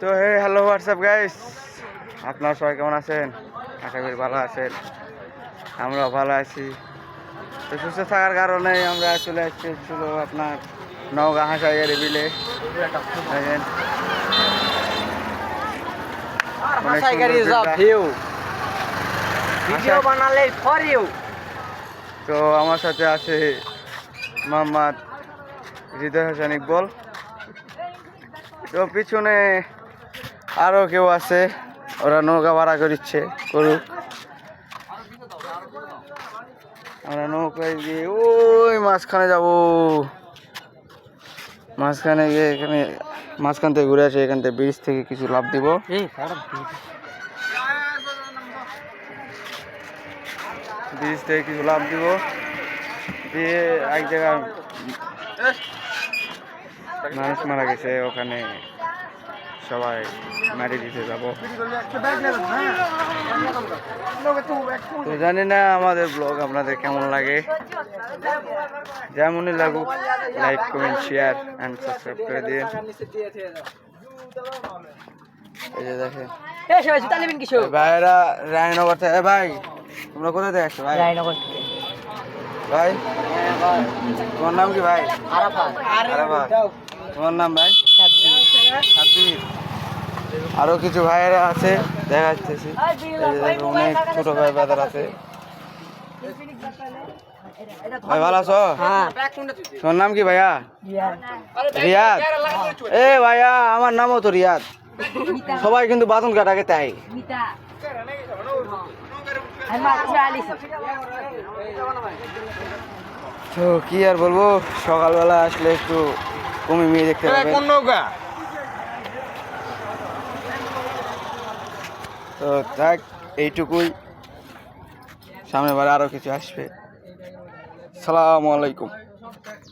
তো হে hello WhatsApp guys আপনারা সবাই কেমন আছেন? আশা করি ভালো আছেন। আমরাও ভালো আছি। তো সুস্থ থাকার কারণে আমরা চলে আসছি ছিল আপনার নওগাঁ হাঁসাইয়ারি বিলে আচ্ছা। ইউ তো আমার সাথে আছে মোহাম্মদ হৃদয় হাসান ইকবল। তো পিছনে আরও কেউ আছে। ওরা নৌকা ভাড়া করিচ্ছে করুক। আমরা নৌকায় গিয়ে ওই মাঝখানে যাব। মাঝখানে গিয়ে এখানে মাঝখান থেকে ঘুরে আসে এখান থেকে ব্রিজ থেকে কিছু লাভ দিব। ব্রিজ থেকে কিছু লাভ দিব। দিয়ে এক জায়গায় মানুষ মারা গেছে ওখানে সবাই মারি দিতে যাব। তো জানি না আমাদের ব্লগ আপনাদের কেমন লাগে। যেমনই লাগুক like comment share and subscribe করে দিয়ে এই যে দেখেন। ভাইরা রায়নগর থেকে এ ভাই তোমরা কোথায় থেকে আসছো ভাই? রায়নগর ভাই তোমার নাম কি ভাই? আরাফাত। আরে ভাই তোমার নাম ভাই? সাব্বির। আরও কিছু ভাইয়েরা আছে দেখা যাচ্ছে অনেক ছোট ভাই বাজার আছে। ভাই ভালো আছো? হ্যাঁ। তোমার নাম কি ভাইয়া? রিয়াদ। এ ভাইয়া আমার নামও তো রিয়াদ। সবাই কিন্তু বাথরুম কাটাকে তাই। মিতা। আমি মাত্র আলিস তো কি আর বলব সকালবেলা আসলে একটু কমে মেয়ে দেখতে পাবেন। নৌকা? তো যাক এইটুকুই। সামনে বারে আরও কিছু আসবে। সালামু আলাইকুম।